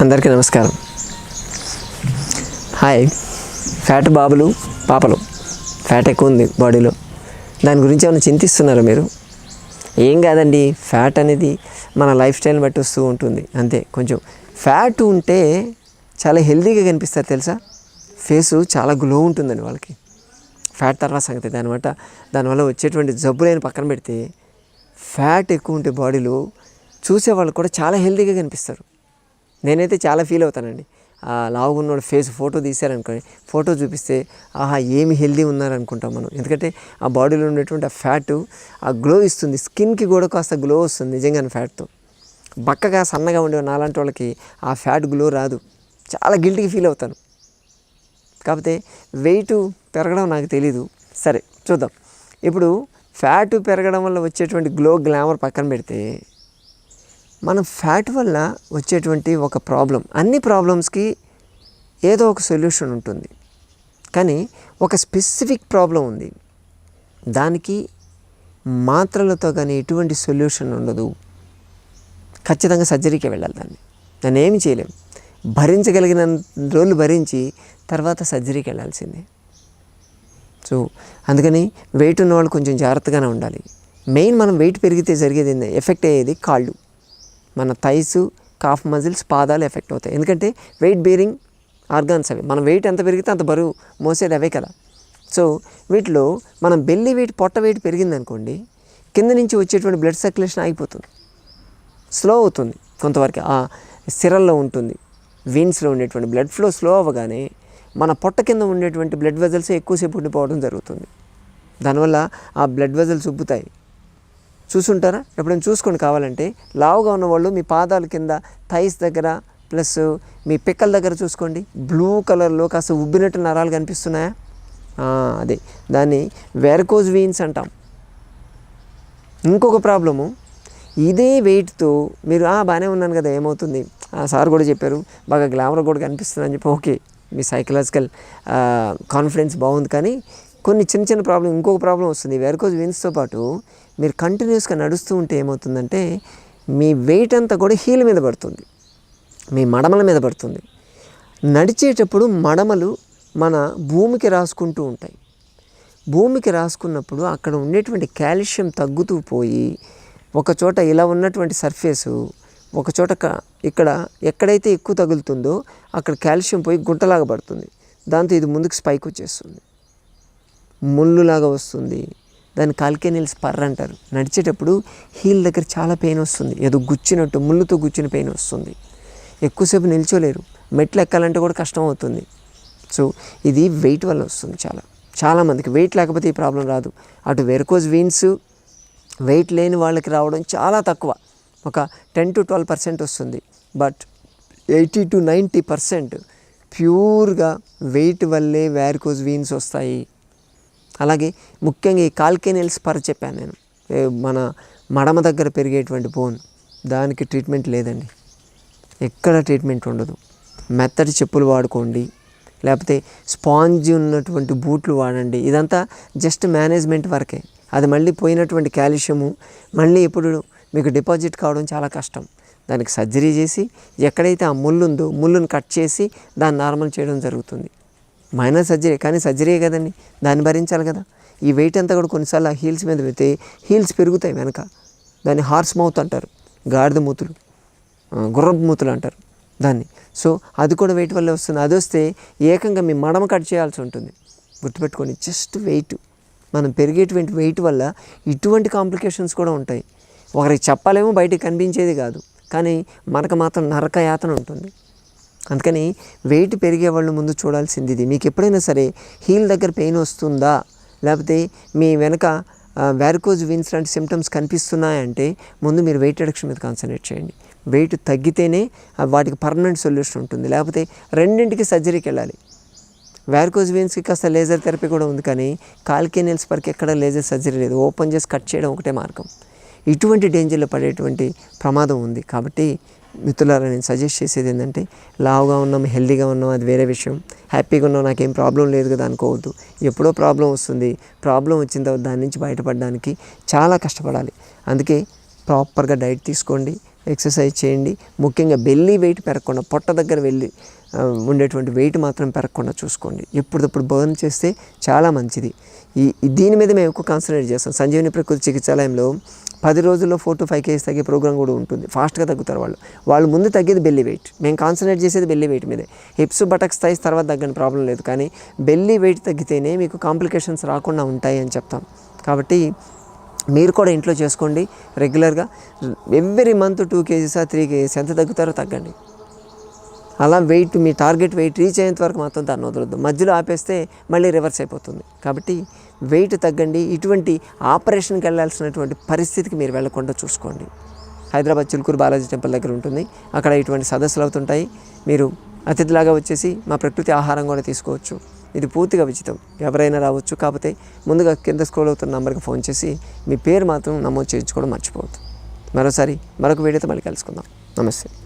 అందరికీ నమస్కారం. Hi. Fat బాబులు పాపలు. ఫ్యాట్ ఎక్కువ ఉంది బాడీలో. దాని గురించి ఏమైనా చింతిస్తున్నారా మీరు? ఏం కాదండి ఫ్యాట్ అనేది మన లైఫ్ స్టైల్ని బట్టి వస్తూ ఉంటుంది. అంతే కొంచెం. ఫ్యాట్ ఉంటే చాలా హెల్తీగా కనిపిస్తారు తెలుసా? ఫేసు చాలా గ్లో ఉంటుందండి వాళ్ళకి. ఫ్యాట్ తర్వాత సంగతి దానివల్ల దానివల్ల వచ్చేటువంటి జబ్బులైన పక్కన పెడితే ఫ్యాట్ ఎక్కువ ఉంటే బాడీలో చూసే వాళ్ళు కూడా చాలా హెల్తీగా కనిపిస్తారు. నేనైతే చాలా ఫీల్ అవుతానండి. ఆ లావుగా ఫేస్ ఫోటో తీశారనుకోండి ఫోటో చూపిస్తే ఆహా ఏమి హెల్దీ ఉన్నారనుకుంటాం మనం. ఎందుకంటే ఆ బాడీలో ఉండేటువంటి ఆ ఫ్యాట్ ఆ గ్లో ఇస్తుంది. స్కిన్కి కూడా కాస్త గ్లో వస్తుంది నిజంగానే ఫ్యాట్తో బక్కగా సన్నగా ఉండే నాలాంటి వాళ్ళకి ఆ ఫ్యాట్ గ్లో రాదు. చాలా గిల్టీకి ఫీల్ అవుతాను. కాకపోతే వెయిట్ పెరగడం నాకు తెలీదు. సరే చూద్దాం. ఇప్పుడు ఫ్యాట్ పెరగడం వల్ల వచ్చేటువంటి గ్లో గ్లామర్ పక్కన పెడితే మనం ఫ్యాట్ వల్ల వచ్చేటువంటి ఒక ప్రాబ్లం అన్ని ప్రాబ్లమ్స్కి ఏదో ఒక సొల్యూషన్ ఉంటుంది. కానీ ఒక స్పెసిఫిక్ ప్రాబ్లం ఉంది. దానికి మాత్రలతో కానీ ఎటువంటి సొల్యూషన్ ఉండదు. ఖచ్చితంగా సర్జరీకి వెళ్ళాలి దాన్ని. దాన్ని ఏమి చేయలేం. భరించగలిగిన రోజులు భరించి తర్వాత సర్జరీకి వెళ్ళాల్సిందే. సో అందుకని వెయిట్ ఉన్న వాళ్ళు కొంచెం జాగ్రత్తగానే ఉండాలి. మెయిన్ మనం వెయిట్ పెరిగితే జరిగేది ఎఫెక్ట్ అయ్యేది కాళ్ళు. మన థైస్ కాఫ్ మజిల్స్ పాదాలు ఎఫెక్ట్ అవుతాయి. ఎందుకంటే వెయిట్ బేరింగ్ ఆర్గాన్స్ అవి. మనం వెయిట్ ఎంత పెరిగితే అంత బరువు మోసేది అవే కదా. సో వీటిలో మనం బెల్లి వెయిట్ పొట్ట వెయిట్ పెరిగిందనుకోండి కింద నుంచి వచ్చేటువంటి బ్లడ్ సర్క్యులేషన్ ఆగిపోతుంది. స్లో అవుతుంది. కొంతవరకు ఆ సిరల్లో ఉంటుంది. వీన్స్లో ఉండేటువంటి బ్లడ్ ఫ్లో స్లో అవ్వగానే మన పొట్ట కింద ఉండేటువంటి బ్లడ్ వెజల్స్ ఎక్కువసేపు ఉండిపోవడం జరుగుతుంది. దానివల్ల ఆ బ్లడ్ వెజల్స్ ఉబ్బుతాయి. చూసుంటారా? ఎప్పుడైనా చూసుకోండి కావాలంటే లావుగా ఉన్నవాళ్ళు మీ పాదాల కింద థైస్ దగ్గర ప్లస్ మీ పిక్కల దగ్గర చూసుకోండి. బ్లూ కలర్లో కాస్త ఉబ్బినట్టు నరాలు కనిపిస్తున్నాయా? అదే. దాన్ని వెరకోజ్ వీన్స్ అంటాం. ఇంకొక ప్రాబ్లము ఇదే వెయిట్తో మీరు "ఆ, బాగానే ఉన్నాను కదా ఏమవుతుంది? ఆ, సార్ కూడా చెప్పారు బాగా గ్లామర్ కూడా కనిపిస్తుంది అని చెప్పి ఓకే మీ సైకలాజికల్ కాన్ఫిడెన్స్ బాగుంది. కానీ కొన్ని చిన్న చిన్న ప్రాబ్లం ఇంకొక ప్రాబ్లం వస్తుంది. వెరకోజ్ వీన్స్తో పాటు మీరు కంటిన్యూస్గా నడుస్తూ ఉంటే ఏమవుతుందంటే మీ వెయిట్ అంతా కూడా హీల్ మీద పడుతుంది. మీ మడమల మీద పడుతుంది. నడిచేటప్పుడు మడమలు మన భూమికి రాసుకుంటూ ఉంటాయి. భూమికి రాసుకున్నప్పుడు అక్కడ ఉండేటువంటి కాల్షియం తగ్గుతూ పోయి ఒక చోట ఇలా ఉన్నటువంటి సర్ఫేసు ఒక చోట ఇక్కడ ఎక్కడైతే ఎక్కువ తగులుతుందో అక్కడ కాల్షియం పోయి గుంటలాగా పడుతుంది. దాంతో ఇది ముందుకు స్పైక్ వచ్చేస్తుంది. ముళ్ళులాగా వస్తుంది. దాన్ని కాల్కెనిల్ స్పర్ అంటారు. నడిచేటప్పుడు హీల్ దగ్గర చాలా పెయిన్ వస్తుంది. ఏదో గుచ్చినట్టు ముళ్ళుతో గుచ్చిన పెయిన్ వస్తుంది. ఎక్కువసేపు నిల్చోలేరు. మెట్లు ఎక్కాలంటే కూడా కష్టం అవుతుంది. సో ఇది వెయిట్ వల్ల వస్తుంది చాలా. చాలామందికి వెయిట్ లేకపోతే ఈ ప్రాబ్లం రాదు. అటు వెరకోజ్ వీన్స్ వెయిట్ లేని వాళ్ళకి రావడం చాలా తక్కువ. ఒక టెన్ టు ట్వెల్వ్ పర్సెంట్ వస్తుంది. But eighty to ninety percent ప్యూర్గా వెయిట్ వల్లే వ్యారికోజ్ వీన్స్ వస్తాయి. అలాగే ముఖ్యంగా ఈ కాల్కెనిల్స్ పర్ చెప్పాను నేను. మన మడమ దగ్గర పెరిగేటువంటి బోన్ దానికి ట్రీట్మెంట్ లేదండి. ఎక్కడ ట్రీట్మెంట్ ఉండదు. మెత్తటి చెప్పులు వాడుకోండి. లేకపోతే స్పాంజ్ ఉన్నటువంటి బూట్లు వాడండి. ఇదంతా జస్ట్ మేనేజ్మెంట్ వరకే. అది మళ్ళీ పోయినటువంటి కాల్షియము మళ్ళీ ఇప్పుడు మీకు డిపాజిట్ కావడం చాలా కష్టం. దానికి సర్జరీ చేసి ఎక్కడైతే ఆ ముళ్ళు ఉందో ముళ్ళును కట్ చేసి దాన్ని నార్మల్ చేయడం జరుగుతుంది. మైనర్ సర్జరీ కానీ సర్జరీయే కదండి? దాన్ని భరించాలి కదా. ఈ వెయిట్ అంతా కూడా కొన్నిసార్లు ఆ హీల్స్ మీద పెడితే హీల్స్ పెరుగుతాయి వెనక. దాన్ని హార్స్ మౌత్ అంటారు గాడిద మూతులు గుర్రపు మూతులు అంటారు దాన్ని. సో అది కూడా వెయిట్ వల్ల వస్తుంది. అది వస్తే ఏకంగా మీ మడమ కట్ చేయాల్సి ఉంటుంది. గుర్తుపెట్టుకోండి జస్ట్ వెయిట్ మనం పెరిగేటువంటి వెయిట్ వల్ల ఇటువంటి కాంప్లికేషన్స్ కూడా ఉంటాయి. ఒకరికి చెప్పలేమో బయటికి కనిపించేది కాదు. కానీ మనకు మాత్రం నరక యాతన ఉంటుంది. అందుకని వెయిట్ పెరిగే వాళ్ళు ముందు చూడాల్సింది ఇది మీకు ఎప్పుడైనా సరే హీల్ దగ్గర పెయిన్ వస్తుందా? లేకపోతే మీ వెనక వ్యారికోజ్ విన్స్ లాంటి సిమ్టమ్స్ కనిపిస్తున్నాయంటే ముందు మీరు వెయిట్ రిడక్షన్ మీద కాన్సన్ట్రేట్ చేయండి. వెయిట్ తగ్గితేనే వాటికి పర్మనెంట్ సొల్యూషన్ ఉంటుంది. లేకపోతే రెండింటికి సర్జరీకి వెళ్ళాలి. వ్యారికోజ్ వెయిన్స్కి కాస్త లేజర్ థెరపీ కూడా ఉంది కానీ కాల్కేనియల్స్ వరకు ఎక్కడ లేజర్ సర్జరీ లేదు. ఓపెన్ చేసి కట్ చేయడం ఒకటే మార్గం. ఇటువంటి డేంజర్లో పడేటువంటి ప్రమాదం ఉంది. కాబట్టి మిత్రులారా నేను సజెస్ట్ చేసేది ఏంటంటే లావుగా ఉన్నాం హెల్దీగా ఉన్నాం అది వేరే విషయం. హ్యాపీగా ఉన్నాం నాకేం ప్రాబ్లం లేదు కదా అనుకోవద్దు. ఎప్పుడో ప్రాబ్లం వస్తుంది. ప్రాబ్లం వచ్చిన తర్వాత దాని నుంచి బయటపడడానికి చాలా కష్టపడాలి. అందుకే ప్రాపర్గా డైట్ తీసుకోండి ఎక్సర్సైజ్ చేయండి. ముఖ్యంగా బెల్లీ వెయిట్ పెరగకుండా పొట్ట దగ్గర వెళ్ళి ఉండేటువంటి వెయిట్ మాత్రం పెరగకుండా చూసుకోండి. ఎప్పుడప్పుడు బర్న్ చేస్తే చాలా మంచిది. ఈ ఈ- దీని మీద మేము ఎక్కువ కాన్సన్ట్రేట్ చేస్తాం. సంజీవని ప్రకృతి చికిత్సాలయంలో పది రోజుల్లో ఫోర్ టు ఫైవ్ కేజీస్ తగ్గే ప్రోగ్రామ్ కూడా ఉంటుంది. ఫాస్ట్గా తగ్గుతారు వాళ్ళు. వాళ్ళు ముందు తగ్గేది బెల్లి వెయిట్. మేము కాన్సన్ట్రేట్ చేసేది బెల్లి వెయిట్ మీదే. హిప్స్ బటక్స్ థైస్ తర్వాత తగ్గని ప్రాబ్లం లేదు. కానీ బెల్లి వెయిట్ తగ్గితేనే మీకు కాంప్లికేషన్స్ రాకుండా ఉంటాయి అని చెప్తాం. కాబట్టి మీరు కూడా ఇంట్లో చేసుకోండి రెగ్యులర్గా. ఎవ్రీ మంత్ టూ కేజీసా త్రీ కేజీస్ ఎంత తగ్గుతారో తగ్గండి. అలా వెయిట్ మీ టార్గెట్ వెయిట్ రీచ్ అయ్యేంత వరకు మాత్రం దాన్ని వదలొద్దు. మధ్యలో ఆపేస్తే మళ్ళీ రివర్స్ అయిపోతుంది. కాబట్టి వెయిట్ తగ్గండి. ఇటువంటి ఆపరేషన్కి వెళ్ళాల్సినటువంటి పరిస్థితికి మీరు వెళ్ళకుండా చూసుకోండి. హైదరాబాద్ చిలుకూరు బాలాజీ టెంపుల్ దగ్గర ఉంటుంది. అక్కడ ఇటువంటి సదస్సులు అవుతుంటాయి. మీరు అతిథిలాగా వచ్చేసి మా ప్రకృతి ఆహారం కూడా తీసుకోవచ్చు. ఇది పూర్తిగా ఉచితం ఎవరైనా రావచ్చు. కాకపోతే ముందుగా కింద స్క్రోల్ అవుతున్న నంబర్కి ఫోన్ చేసి మీ పేరు మాత్రం నమోదు చేయించుకోవడం మర్చిపోవద్దు. మరోసారి మరొక వీడియోతో మళ్ళీ కలుసుకుందాం. నమస్తే.